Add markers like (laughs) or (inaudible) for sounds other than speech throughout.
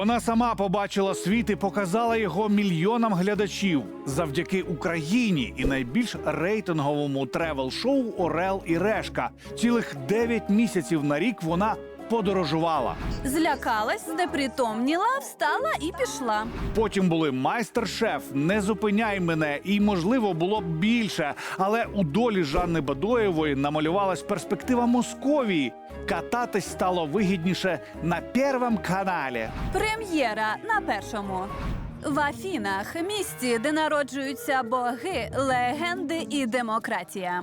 Вона сама побачила світ і показала його мільйонам глядачів завдяки Україні і найбільш рейтинговому тревел-шоу Орел і Решка. Цілих 9 місяців на рік вона подорожувала. Злякалась, знепритомніла, встала і пішла. Потім були майстер-шеф, не зупиняй мене, і можливо було б більше. Але у долі Жанни Бадоєвої намалювалась перспектива Московії. Кататись стало вигідніше на Первом каналі. Прем'єра на першому. В Афінах, місті, де народжуються боги, легенди і демократія.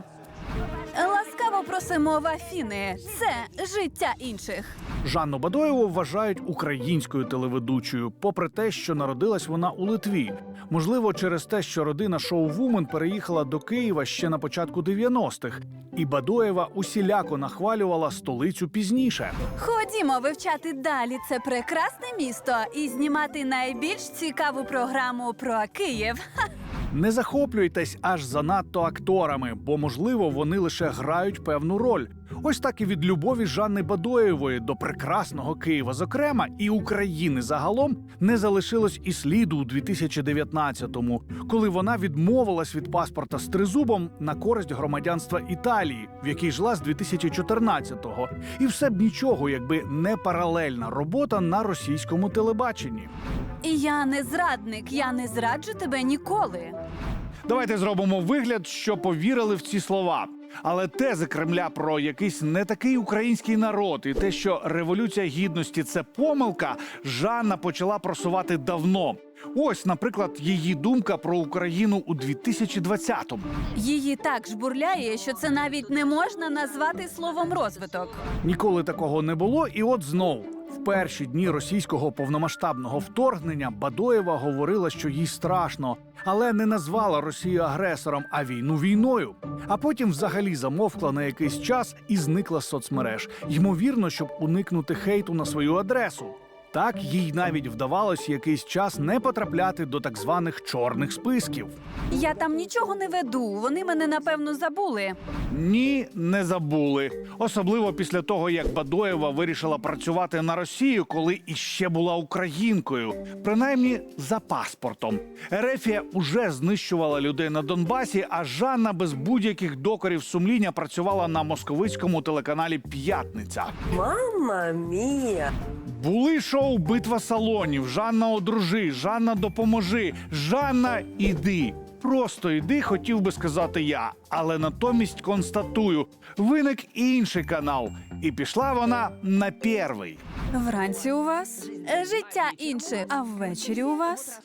Ласкаво просимо в Афіни. Це життя інших. Жанну Бадоєву вважають українською телеведучою, попри те, що народилась вона у Литві. Можливо, через те, що родина шоу-вумен переїхала до Києва ще на початку 90-х, і Бадоєва усіляко нахвалювала столицю пізніше. Ходімо вивчати далі це прекрасне місто і знімати найбільш цікаву програму про Київ. Не захоплюйтесь аж занадто акторами, бо можливо вони лише грають певну роль. Ось так і від любові Жанни Бадоєвої до прекрасного Києва, зокрема, і України загалом не залишилось і сліду у 2019-му, коли вона відмовилась від паспорта з тризубом на користь громадянства Італії, в якій жила з 2014-го. І все б нічого, якби не паралельна робота на російському телебаченні. І я не зрадник, я не зраджу тебе ніколи. Давайте зробимо вигляд, що повірили в ці слова. Але тези Кремля про якийсь не такий український народ і те, що революція гідності це помилка, Жанна почала просувати давно. Ось, наприклад, її думка про Україну у 2020-му. Її так жбурляє, що це навіть не можна назвати словом розвиток. Ніколи такого не було, і от знов. В перші дні російського повномасштабного вторгнення Бадоєва говорила, що їй страшно, але не назвала Росію агресором, а війну війною. А потім взагалі замовкла на якийсь час і зникла з соцмереж. Ймовірно, щоб уникнути хейту на свою адресу. Так їй навіть вдавалось якийсь час не потрапляти до так званих чорних списків. Я там нічого не веду. Вони мене напевно забули. Ні, не забули. Особливо після того, як Бадоєва вирішила працювати на Росію, коли іще була українкою, принаймні за паспортом. Ерефія уже знищувала людей на Донбасі, а Жанна без будь-яких докорів сумління працювала на московицькому телеканалі П'ятниця. Мама мія! Були шоу Битва салонів, Жанна одружи, Жанна допоможи, Жанна іди. Просто йди, хотів би сказати я, але натомість констатую, виник інший канал, і пішла вона на перший. Вранці у вас життя інше, а ввечері у вас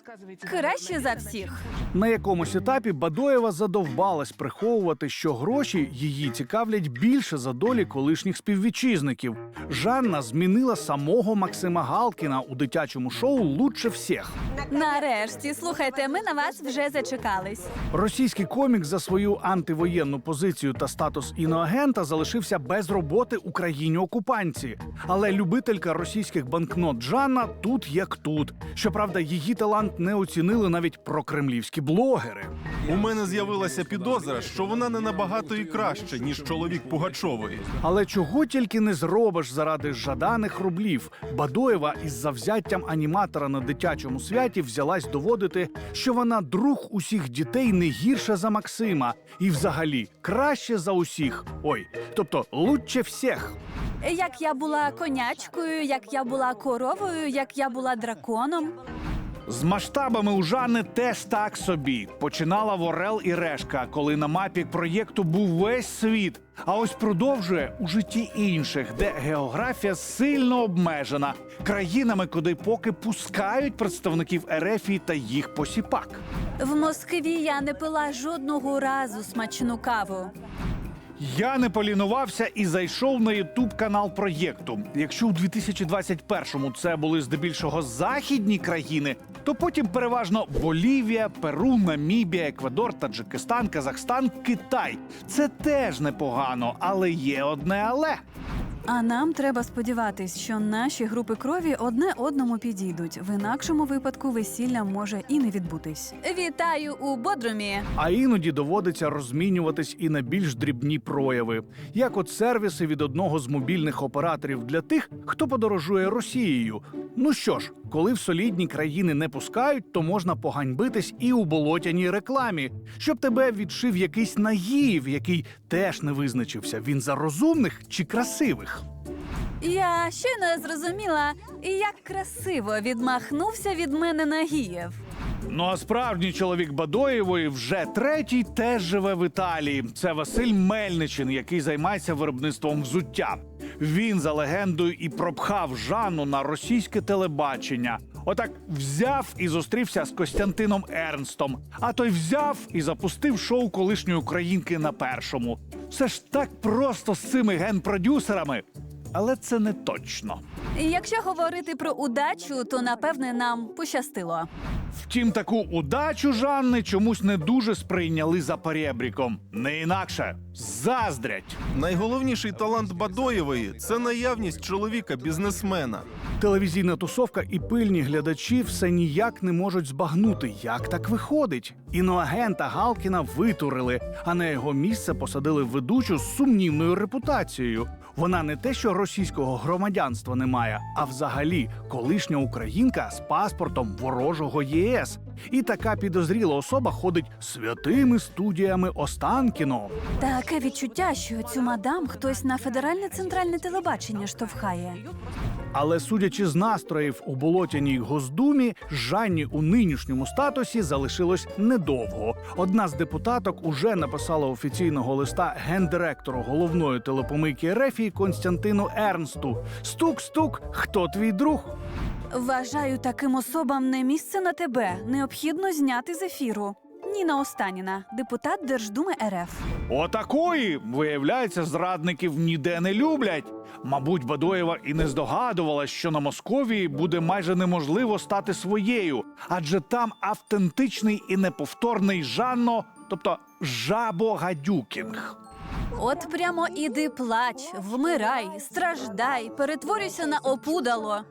краще за всіх. На якомусь етапі Бадоєва задовбалась приховувати, що гроші її цікавлять більше за долі колишніх співвітчизників. Жанна змінила самого Максима Галкіна у дитячому шоу Лучше всіх. Нарешті, слухайте, ми на вас вже зачекались. Російський комік за свою антивоєнну позицію та статус іноагента залишився без роботи у країні окупанці. Але любителька російських банкнот Жанна тут як тут. Щоправда, її талант не оцінили навіть прокремлівські блогери. У мене з'явилася підозра, що вона не набагато і краще, ніж чоловік Пугачової. Але чого тільки не зробиш заради жаданих рублів. Бадоєва із завзяттям аніматора на дитячому святі взялась доводити, що вона друг усіх дітей не гірша за Максима, і взагалі краще за усіх. Ой, тобто лучше всіх. Як я була конячкою, як я була коровою, як я була драконом. З масштабами у Жанни теж так собі. Починала в Орел і Решка, коли на мапі проєкту був весь світ. А ось продовжує у житті інших, де географія сильно обмежена країнами, куди поки пускають представників Ерефії та їх посіпак. В Москві я не пила жодного разу смачну каву. Я не полінувався і зайшов на ютуб канал проєкту. Якщо у 2021-му це були здебільшого західні країни, то потім переважно Болівія, Перу, Намібія, Еквадор, Таджикистан, Казахстан, Китай. Це теж непогано, але є одне але. А нам треба сподіватись, що наші групи крові одне одному підійдуть. В інакшому випадку весілля може і не відбутись. Вітаю у Бодрумі. А іноді доводиться розмінюватись і на більш дрібні прояви, як от сервіси від одного з мобільних операторів для тих, хто подорожує Росією. Ну що ж, коли в солідні країни не пускають, то можна поганьбитись і у болотяній рекламі, щоб тебе відшив якийсь наїв, який теж не визначився. Він за розумних чи красивих. Я щойно зрозуміла, як красиво відмахнувся від мене Нагієв. Ну а справжній чоловік Бадоєвої вже третій теж живе в Італії. Це Василь Мельничин, який займається виробництвом взуття. Він за легендою і пропхав Жанну на російське телебачення. Отак взяв і зустрівся з Костянтином Ернстом. А той взяв і запустив шоу колишньої українки на першому. Все ж так просто з цими генпродюсерами. Але це не точно. Якщо говорити про удачу, то напевне нам пощастило. Втім, таку удачу Жанни чомусь не дуже сприйняли за перебріком. Не інакше заздрять. Найголовніший талант Бадоєвої це наявність чоловіка бізнесмена. Телевізійна тусовка і пильні глядачі все ніяк не можуть збагнути, як так виходить. Іноагента Галкіна витурили, а на його місце посадили ведучу з сумнівною репутацією. Вона не те, що російського громадянства не має, а взагалі колишня українка з паспортом ворожого ЄС. І така підозріла особа ходить святими студіями Останкіно. Таке відчуття, що цю мадам хтось на федеральне центральне телебачення штовхає. Але судячи з настроїв у болотяній Госдумі, Жанні у нинішньому статусі залишилось недовго. Одна з депутаток уже написала офіційного листа гендиректору головної телепомийки Рефії Константину Ернсту: Стук-стук, хто твій друг? Вважаю, таким особам не місце на тебе. Необхідно зняти з ефіру. Ніна Останіна, депутат Держдуми РФ. Отакої, виявляється, зрадників ніде не люблять. Мабуть, Бадоєва і не здогадувалась, що на Московії буде майже неможливо стати своєю, адже там автентичний і неповторний Жанно, тобто Жабо Гадюкінг. От прямо іди плач, вмирай, страждай, перетворюйся на опудало.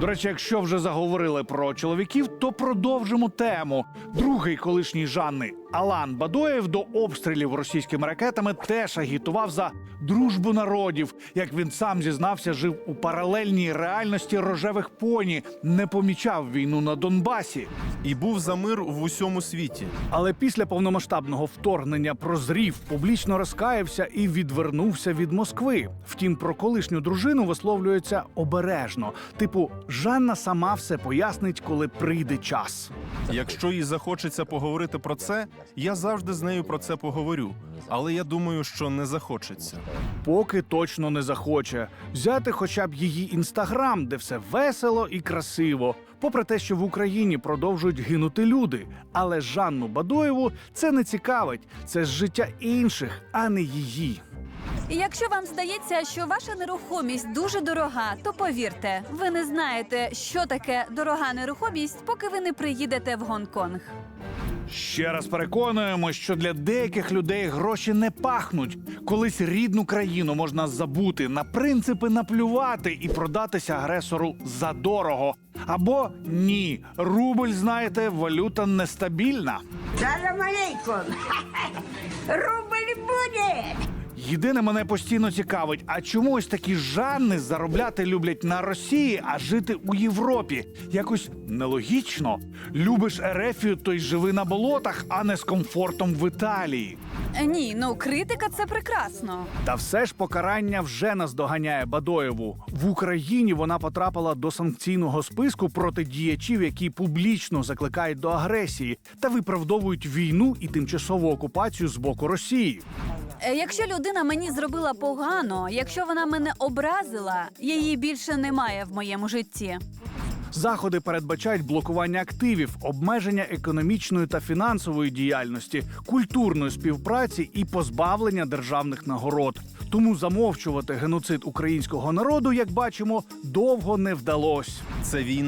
До речі, якщо вже заговорили про чоловіків, то продовжимо тему. Другий колишній Жанни Алан Бадоєв до обстрілів російськими ракетами теж агітував за дружбу народів. Як він сам зізнався, жив у паралельній реальності рожевих поні, не помічав війну на Донбасі. І був за мир в усьому світі. Але після повномасштабного вторгнення прозрів, публічно розкаявся і відвернувся від Москви. Втім, про колишню дружину висловлюється обережно. Типу, Жанна сама все пояснить, коли прийде час. Якщо їй захочеться поговорити про це, я завжди з нею про це поговорю. Але я думаю, що не захочеться. Поки точно не захоче взяти хоча б її інстаграм, де все весело і красиво. Попри те, що в Україні продовжують гинути люди. Але Жанну Бадоєву це не цікавить. Це ж життя інших, а не її. І якщо вам здається, що ваша нерухомість дуже дорога, то повірте, ви не знаєте, що таке дорога нерухомість, поки ви не приїдете в Гонконг. Ще раз переконуємо, що для деяких людей гроші не пахнуть. Колись рідну країну можна забути, на принципи наплювати і продатися агресору задорого. Або ні, рубль, знаєте, валюта нестабільна. Салам алейкум. (laughs) Рубль. Єдине мене постійно цікавить, а чому ось такі Жанни заробляти люблять на Росії, а жити у Європі? Якось нелогічно. Любиш Ерефію, то й живи на болотах, а не з комфортом в Італії. Е, Ні, ну критика це прекрасно. Та все ж покарання вже наздоганяє Бадоєву. В Україні вона потрапила до санкційного списку проти діячів, які публічно закликають до агресії та виправдовують війну і тимчасову окупацію з боку Росії. Е, Якщо людина мені зробила погано, якщо вона мене образила, її більше немає в моєму житті. Заходи передбачають блокування активів, обмеження економічної та фінансової діяльності, культурної співпраці і позбавлення державних нагород. Тому замовчувати геноцид українського народу, як бачимо, довго не вдалося. Це війна.